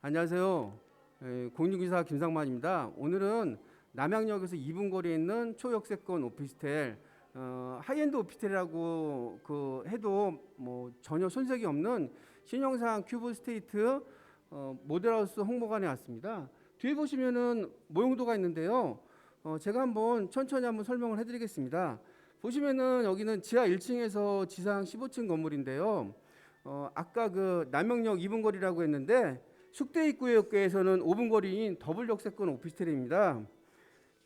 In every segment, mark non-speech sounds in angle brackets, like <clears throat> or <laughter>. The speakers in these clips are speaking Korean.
안녕하세요. 에, 공유기사 김상만입니다. 오늘은 남양역에서 2분 거리에 있는 초역세권 오피스텔 어, 하이엔드 오피스텔이라고 그 해도 뭐 전혀 손색이 없는 신형상 큐브 스테이트 어, 모델하우스 홍보관에 왔습니다. 뒤에 보시면은 모형도가 있는데요. 어, 제가 한번 천천히 한번 설명을 해드리겠습니다. 보시면은 여기는 지하 1층에서 지상 15층 건물인데요. 어, 아까 그 남영역 2분 거리라고 했는데 숙대 입구역에서는 5분 거리인 더블 역세권 오피스텔입니다.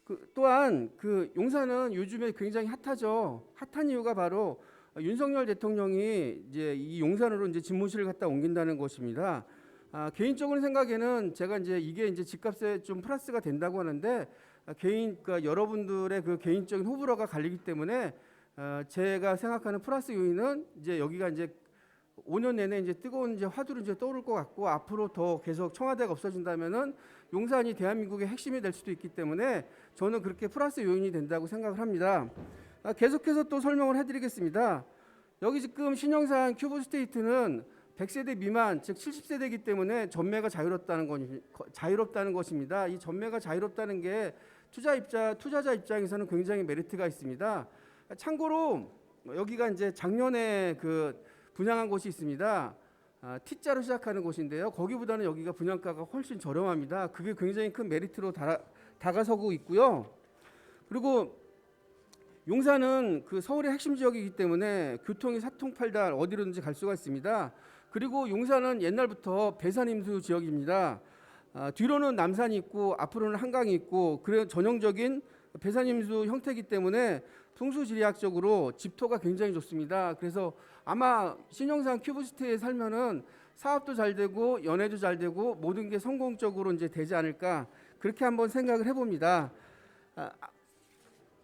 그 또한 그 용산은 요즘에 굉장히 핫하죠. 핫한 이유가 바로 윤석열 대통령이 이제 이 용산으로 이제 집무실을 갖다 옮긴다는 것입니다. 아, 개인적으로 생각에는 제가 이제 이게 이제 집값에 좀 플러스가 된다고 하는데 아, 개인 그러니까 여러분들의 그 개인적인 호불호가 갈리기 때문에 어, 제가 생각하는 플러스 요인은 이제 여기가 이제 5년 내내 이제 뜨거운 이제 화두로 이제 떠오를 것 같고 앞으로 더 계속 청와대가 없어진다면은 용산이 대한민국의 핵심이 될 수도 있기 때문에 저는 그렇게 플러스 요인이 된다고 생각을 합니다. 아, 계속해서 또 설명을 해드리겠습니다. 여기 지금 신영산 큐브 스테이트는 100세대 미만 즉 70세대이기 때문에 전매가 자유롭다는 건 자유롭다는 것입니다. 이 전매가 자유롭다는 게 투자 입자 투자자 입장에서는 굉장히 메리트가 있습니다. 참고로 여기가 이제 작년에 그 분양한 곳이 있습니다. 아, T자로 시작하는 곳인데요. 거기보다는 여기가 분양가가 훨씬 저렴합니다. 그게 굉장히 큰 메리트로 다가, 다가서고 있고요. 그리고 용산은 그 서울의 핵심 지역이기 때문에 교통이 사통팔달 어디로든지 갈 수가 있습니다. 그리고 용산은 옛날부터 배산 임수 지역입니다. 아, 뒤로는 남산이 있고 앞으로는 한강이 있고 그래 전형적인 배산임수 형태이기 때문에 풍수지리학적으로 집토가 굉장히 좋습니다. 그래서 아마 신영산 큐브시티에 살면은 사업도 잘 되고 연애도 잘 되고 모든 게 성공적으로 이제 되지 않을까 그렇게 한번 생각을 해봅니다. 아,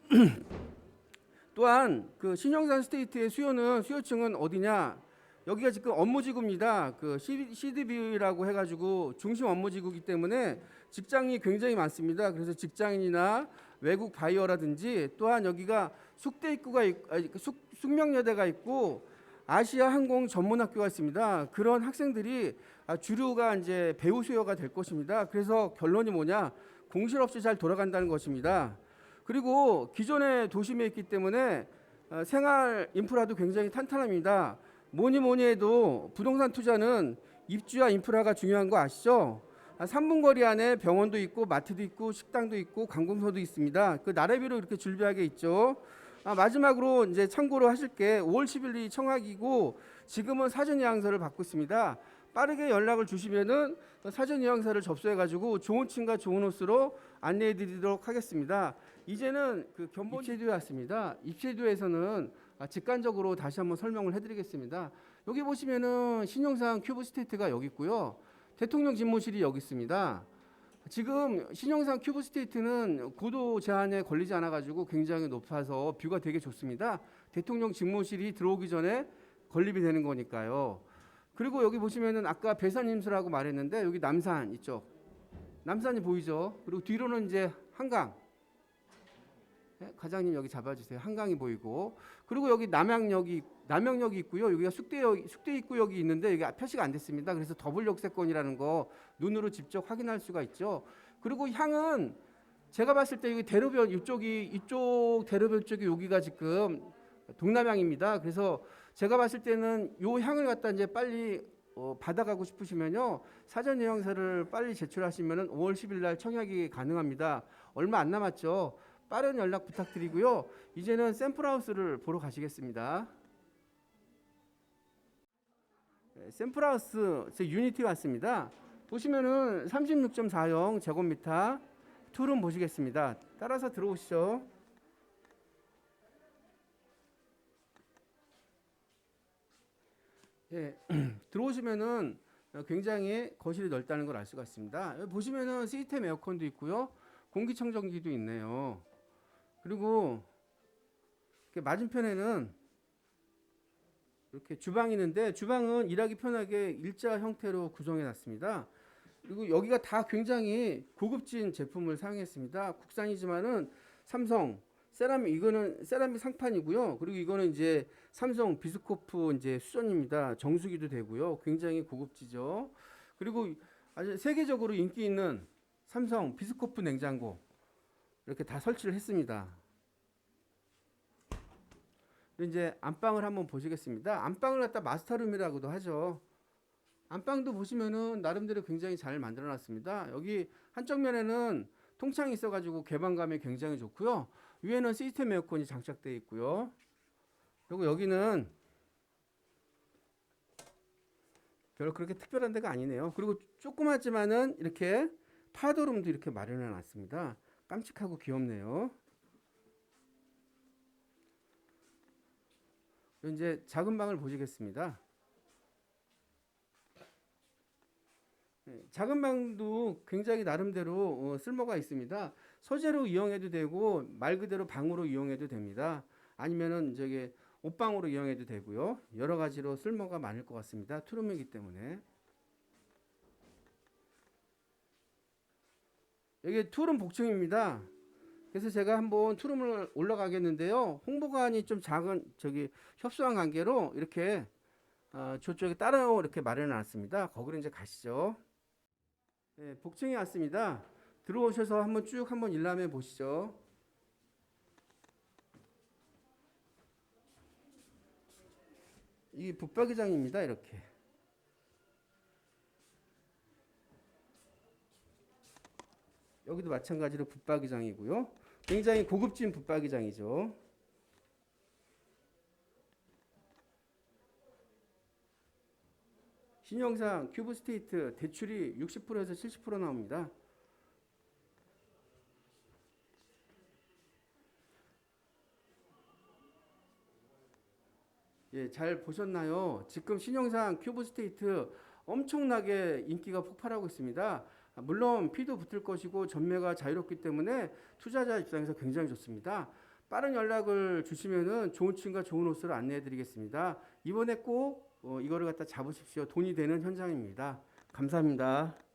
<clears throat> 또한 그 신영산 스테이트의 수요는 수요층은 어디냐? 여기가 지금 업무지구입니다. 그 CDB라고 해가지고 중심 업무지구이기 때문에 직장이 굉장히 많습니다. 그래서 직장인이나 외국 바이어라든지 또한 여기가 숙대 입구가 그 숙, 숙명여대가 있고 아시아 항공 전문학교가 있습니다. 그런 학생들이 아, 주류가 이제 배우 수요가 될 것입니다. 그래서 결론이 뭐냐? 공실 없이 잘 돌아간다는 것입니다. 그리고 기존의 도심에 있기 때문에 어, 생활 인프라도 굉장히 탄탄합니다. 뭐니 뭐니 해도 부동산 투자는 입주와 인프라가 중요한 거 아시죠? 아, 3분 거리 안에 병원도 있고 마트도 있고 식당도 있고 관공서도 있습니다. 그 나래비로 이렇게 줄비하게 있죠. 아, 마지막으로 이제 참고로 하실 게 5월 10일이 청약이고 지금은 사전 예약서를 받고 있습니다. 빠르게 연락을 주시면은 사전 예약서를 접수해 가지고 좋은 층과 좋은 호수로 안내해 드리도록 하겠습니다. 이제는 그 견본 입체도에 왔습니다. 입체도에서는 아, 직관적으로 다시 한번 설명을 해 드리겠습니다. 여기 보시면은 신용상 큐브 스테이트가 여기 있고요. 대통령 집무실이 여기 있습니다. 지금 신영산 큐브 스테이트는 고도 제한에 걸리지 않아 가지고 굉장히 높아서 뷰가 되게 좋습니다. 대통령 집무실이 들어오기 전에 건립이 되는 거니까요. 그리고 여기 보시면은 아까 배산임수라고 말했는데 여기 남산 이쪽 남산이 보이죠. 그리고 뒤로는 이제 한강. 네, 과장님 여기 잡아주세요. 한강이 보이고 그리고 여기 남양역이 남양역이 있고요. 여기가 숙대역 숙대 입구역이 있는데 여기 표시가 안 됐습니다. 그래서 더블 역세권이라는 거 눈으로 직접 확인할 수가 있죠. 그리고 향은 제가 봤을 때 여기 대로변 이쪽이 이쪽 대로변 쪽이 여기가 지금 동남향입니다. 그래서 제가 봤을 때는 요 향을 갖다 이제 빨리 어, 받아가고 싶으시면요 사전 예약서를 빨리 제출하시면은 5월 10일 날 청약이 가능합니다. 얼마 안 남았죠. 빠른 연락 부탁드리고요. 이제는 샘플하우스를 보러 가시겠습니다. 네, 샘플하우스 제 유니티 왔습니다. 보시면은 36.40 제곱미터 툴은 보시겠습니다. 따라서 들어오시죠. 예, <clears throat> 들어오시면은 굉장히 거실이 넓다는 걸 알 수가 있습니다. 보시면은 시스템 에어컨도 있고요. 공기청정기도 있네요. 그리고 맞은편에는 이렇게 주방이 있는데 주방은 일하기 편하게 일자 형태로 구성해 놨습니다. 그리고 여기가 다 굉장히 고급진 제품을 사용했습니다. 국산이지만은 삼성 세라믹 이거는 세라믹 상판이고요. 그리고 이거는 이제 삼성 비스코프 이제 수전입니다. 정수기도 되고요. 굉장히 고급지죠. 그리고 아주 세계적으로 인기 있는 삼성 비스코프 냉장고 이렇게 다 설치를 했습니다. 이제 안방을 한번 보시겠습니다. 안방을 갖다 마스터룸이라고도 하죠. 안방도 보시면은 나름대로 굉장히 잘 만들어 놨습니다. 여기 한쪽 면에는 통창이 있어 가지고 개방감이 굉장히 좋고요. 위에는 시스템 에어컨이 장착되어 있고요. 그리고 여기는 별로 그렇게 특별한 데가 아니네요. 그리고 조그맣지만은 이렇게 파도룸도 이렇게 마련해 놨습니다. 깜찍하고 귀엽네요. 이제 작은 방을 보시겠습니다. 네, 작은 방도 굉장히 나름대로 어, 쓸모가 있습니다. 소재로 이용해도 되고 말 그대로 방으로 이용해도 됩니다. 아니면은 저기 옷방으로 이용해도 되고요. 여러 가지로 쓸모가 많을 것 같습니다. 투룸이기 때문에. 여기 투룸 복층입니다. 그래서 제가 한번 투룸을 올라가겠는데요. 홍보관이 좀 작은 저기 협소한 관계로 이렇게 어, 저쪽에 따로 이렇게 마련해 놨습니다. 거기로 이제 가시죠. 네, 복층에 왔습니다. 들어오셔서 한번 쭉 한번 일람해 보시죠. 이게 붙박이장입니다. 이렇게. 여기도 마찬가지로 붙박이장이고요. 굉장히 고급진 붙박이장이죠. 신형상 큐브 스테이트 대출이 60%에서 70% 나옵니다. 예, 잘 보셨나요? 지금 신형상 큐브 스테이트 엄청나게 인기가 폭발하고 있습니다. 아, 물론 피도 붙을 것이고 전매가 자유롭기 때문에 투자자 입장에서 굉장히 좋습니다. 빠른 연락을 주시면은 좋은 층과 좋은 옷을 안내해 드리겠습니다. 이번에 꼭 어, 이거를 갖다 잡으십시오. 돈이 되는 현장입니다. 감사합니다.